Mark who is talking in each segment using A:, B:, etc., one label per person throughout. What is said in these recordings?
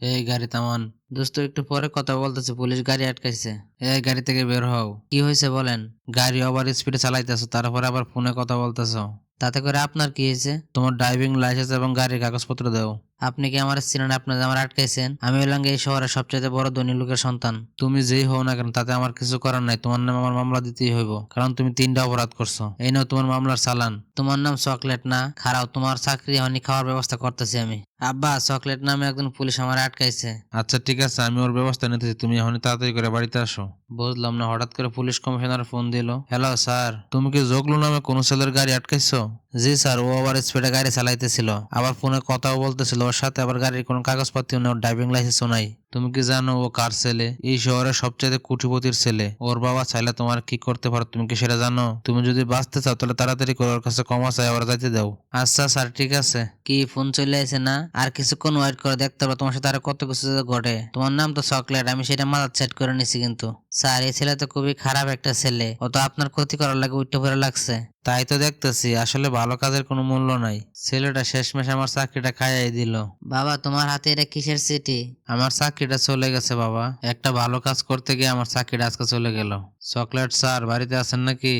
A: এই গাড়ি থামান দোস্ত, একটু পরে কথা বলতেছে, পুলিশ গাড়ি আটকাইছে। এই গাড়ি থেকে বের হও। কি হয়েছে বলেন? গাড়ি ওভার স্পিডে চালাইতেছো, তারপরে আবার ফোনে কথা বলতেছো। তাতে করে আপনার কি হয়েছে তোমার ড্রাইভিং লাইসেন্স এবং গাড়ির কাগজপত্র দাও। আপনি কি আমার চিনেন আপনার আমার আটকাইছেন? আমি হলাম এই শহরের সবচেয়ে বড় ধনী লোকের সন্তান। তুমি যেই হও না কেন, তাতে আমার কিছু করার নাই। তোমার নামে আমার মামলা দিতেই হইব, কারণ তুমি তিনটা অপরাধ করছ। এই নাও তোমার মামলার চালান। তোমার নাম চকলেট না? খারাও, তোমার চাকরি হয়নি, খাওয়ার ব্যবস্থা করতেছি আমি। আব্বা, চকলেট নামে একজন পুলিশ আমার আটকাইছে।
B: আচ্ছা ঠিক আছে আমি ওর ব্যবস্থা নিতেছি। তুমি এখন তাড়াতাড়ি করে বাড়িতে আসো।
A: বুঝলাম না, হঠাৎ করে পুলিশ কমিশনার ফোন দিল। হ্যালো, স্যার,
B: তুমি কি জগলু নামে কোনো ছেলের গাড়ি আটকাইছো?
A: জি, স্যার, ও আবার স্পিডে গাড়ি চালাইতেছিল। আবার ফোনে কথাও বলতেছিল, ওর সাথে আবার গাড়ির কোনো কাগজপত্র নেই, ওর ড্রাইভিং লাইসেন্সও নাই।
B: তুমি কি জানো, ও কার ছেলে? এই শহরের সবচেয়ে কোটিপতির ছেলে। ওর বাবা চাইলে তোমার কি করতে পারো, তুমি কি সেটা জানো? তুমি যদি বাঁচতে চাও, তাহলে তাড়াতাড়ি করে, ওর কাছে ক্ষমা চাই, আবার যাইতে দাও।
A: আচ্ছা স্যার, ঠিক আছে। কি, ফোন চলে আসে না? আর কিছুক্ষণ ওয়েট করে দেখতে পারো তোমার সাথে আরও কত কিছু ঘটে। তোমার নাম তো চকলেট, আমি সেটা মাথার সেট করে নিছি কিন্তু। স্যার এই ছেলে তো খুবই খারাপ একটা ছেলে। ও তো আপনার ক্ষতি করার লাগে উঠতে পড়ে লাগছে।
B: তাই তো দেখতেছি আসলে ভালো কাজের কোনো মূল্য নাই। ছেলেটা শেষ শেষমেশ আমার চাকরিটা খাইয়াই দিল।
A: বাবা তোমার হাতে এটা কিসের চিঠি?
B: আমার চাকরিটা চলে গেছে বাবা। একটা ভালো কাজ করতে গিয়ে আমার চাকরিটা আজকে চলে গেল। চকলেট স্যার বাড়িতে আছেন নাকি?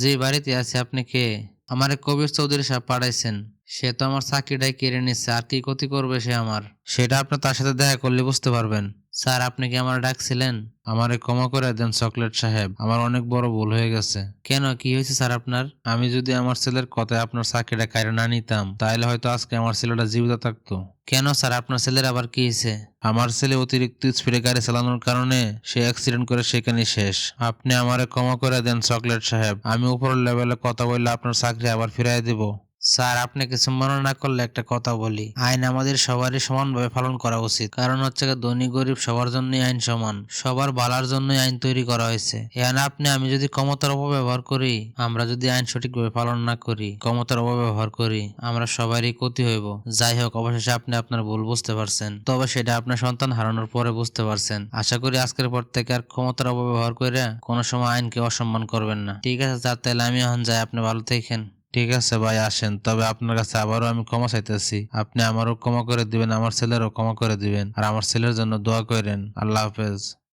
B: জি বাড়িতে আছি। আপনি কে? আমার কবির চৌধুরী সাহেব পাঠাইছেন। সে তো আমার চাকরিটাই কেড়ে নিচ্ছে আর কি ক্ষতি করবে সে আমার? সেটা আপনি তার সাথে দেখা করলে বুঝতে পারবেন।
A: স্যার, আপনি কি আমার ডাকছিলেন?
B: আমারে ক্ষমা করে দেন, চকলেট সাহেব। আমার অনেক বড় ভুল হয়ে গেছে।
A: কেন? কি হয়েছে স্যার আপনার?
B: আমি যদি আমার ছেলের কথায় আপনার চাকরিটা কাইরে না নিতাম, তাহলে হয়তো আজকে আমার ছেলেটা জীবিত থাকতো।
A: কেন স্যার? আপনার ছেলের আবার কি হয়েছে?
B: আমার ছেলে অতিরিক্ত স্পিডে গাড়ি চালানোর কারণে সে অ্যাক্সিডেন্ট করে সেখানে শেষ। আপনি আমারে ক্ষমা করে দেন, চকলেট সাহেব। আমি উপরের লেভেলে কথা বললে আপনার চাকরি আবার ফিরাই দেব।
A: স্যার, আপনি কিছু মনে না করলে একটা কথা বলি। আইন আমাদের সবারই সমানভাবে পালন করা উচিত। কারণ হচ্ছে ধনী গরিব সবার জন্যই আইন সমান। সবার ভালার জন্যই আইন তৈরি করা হয়েছে। এখানে আপনি, আমি যদি ক্ষমতার অপব্যবহার করি, আমরা যদি আইন সঠিকভাবে পালন না করি, ক্ষমতার অপব্যবহার করি, আমরা সবারই ক্ষতি হইব। যাই হোক, অবশেষে আপনি আপনার ভুল বুঝতে পারছেন। তবে সেটা আপনার সন্তান হারানোর পরে বুঝতে পারছেন। আশা করি আজকের পর থেকে আর ক্ষমতার অপব্যবহার করে কোনো সময় আইনকে অসম্মান করবেন না। ঠিক আছে, স্যার, তাহলে আমি এখন যাই। আপনি ভালো থাকেন।
B: ঠিক আছে ভাই, আসেন। তবে আপনার কাছে আবারও আমি ক্ষমা চাইতেছি। আপনি আমারও ক্ষমা করে দিবেন, আমার ছেলেরও ক্ষমা করে দিবেন। আর আমার ছেলের জন্য দোয়া করেন। আল্লাহ হাফেজ।